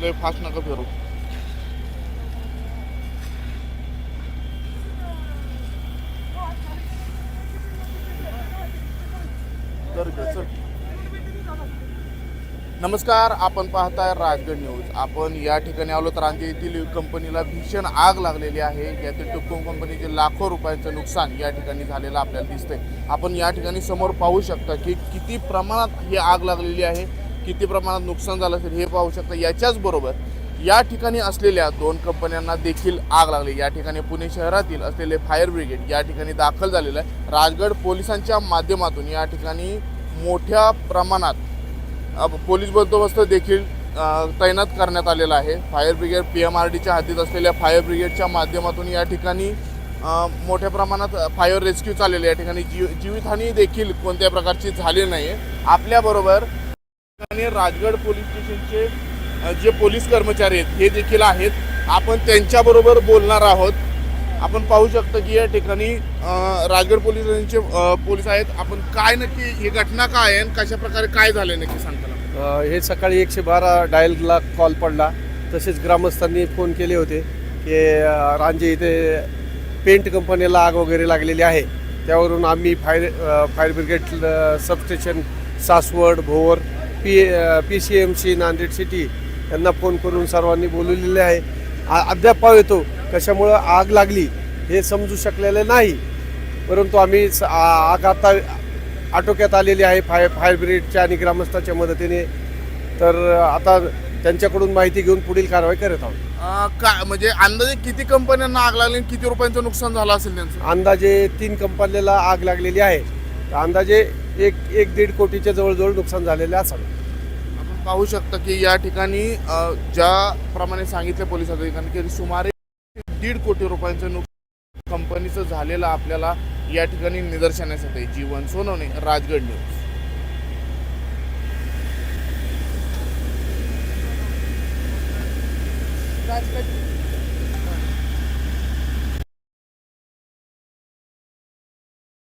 लय फास्ट नका फिरू तर चल. नमस्कार आपण पाहताय राजगड न्यूज. आपण या ठिकाणी आलो तर रांजी येथील कंपनीला भीषण आग लागलेली आहे. यातील टुकटुम कंपनीचे लाखो रुपयांचं नुकसान या ठिकाणी झालेलं आपल्याला दिसतंय. आपण या ठिकाणी समोर पाहू शकता की किती प्रमाणात ही आग लागलेली आहे किती प्रमाणात नुकसान झालं असेल हे पाहू शकता. याच्याच बरोबर या ठिकाणी असलेल्या दोन कंपन्यांना देखील आग लागली. या ठिकाणी पुणे शहरातील असलेले फायर ब्रिगेड या ठिकाणी दाखल झालेलं आहे. राजगड पोलिसांच्या माध्यमातून या ठिकाणी मोठ्या प्रमाणात पोलीस बंदोबस्त देखील तैनात करण्यात आलेला आहे. Fire brigade P M R डीच्या हातीत असलेल्या फायर ब्रिगेडच्या माध्यमातून या ठिकाणी मोठ्या प्रमाणात फायर रेस्क्यू चाललेले या ठिकाणी जीव जीवितहानी देखील कोणत्या प्रकारची झाली नाही आहे आपल्याबरोबर ठिकाणी राजगड पोलीस स्टेशनचे जे पोलीस कर्मचारी आहेत हे देखील आहेत. आपण त्यांच्याबरोबर बोलणार आहोत. आपण पाहू शकतो की या ठिकाणी रायगड राजगड पोलीस पोलीस आहेत. आपण काय नक्की ही घटना काय आहे आणि कशा प्रकारे काय झाले नक्की सांगताना हे सकाळी एकशे बारा डायलला कॉल पडला. तसेच ग्रामस्थांनी फोन केले होते की रांजे इथे पेंट कंपनीला आग वगैरे लागलेली आहे. त्यावरून आम्ही fire fire brigade substation Saswad भोवर P P C M C Nanded city यांना फोन करून सर्वांनी बोलवलेले आहे. आ- अद्याप पाव येतो कशामुळं आग लागली हे समजू शकलेलं नाही. परंतु आम्ही आग आता आटोक्यात आलेली आहे फायर फायर ब्रिगेडच्या आणि ग्रामस्थाच्या मदतीने. तर आता त्यांच्याकडून माहिती घेऊन पुढील कारवाई करत आहोत. काय म्हणजे अंदाजे किती कंपन्यांना आग लागली आणि किती रुपयांचं नुकसान झालं असेल त्यांचं? अंदाजे तीन कंपन्याला आग लागलेली आहे. तर अंदाजे एक एक दीड कोटीच्या जवळजवळ नुकसान झालेले असावे आपण पाहू शकता की या ठिकाणी ज्याप्रमाणे सांगितले पोलीस अधिकाऱ्यांनी की सुमारे दीड कोटी रुपयांचं नुकसान कंपनीचं झालेलं आपल्याला या ठिकाणी निदर्शनास येते जीवन सोनवणे राजगड न्यूज. राजगड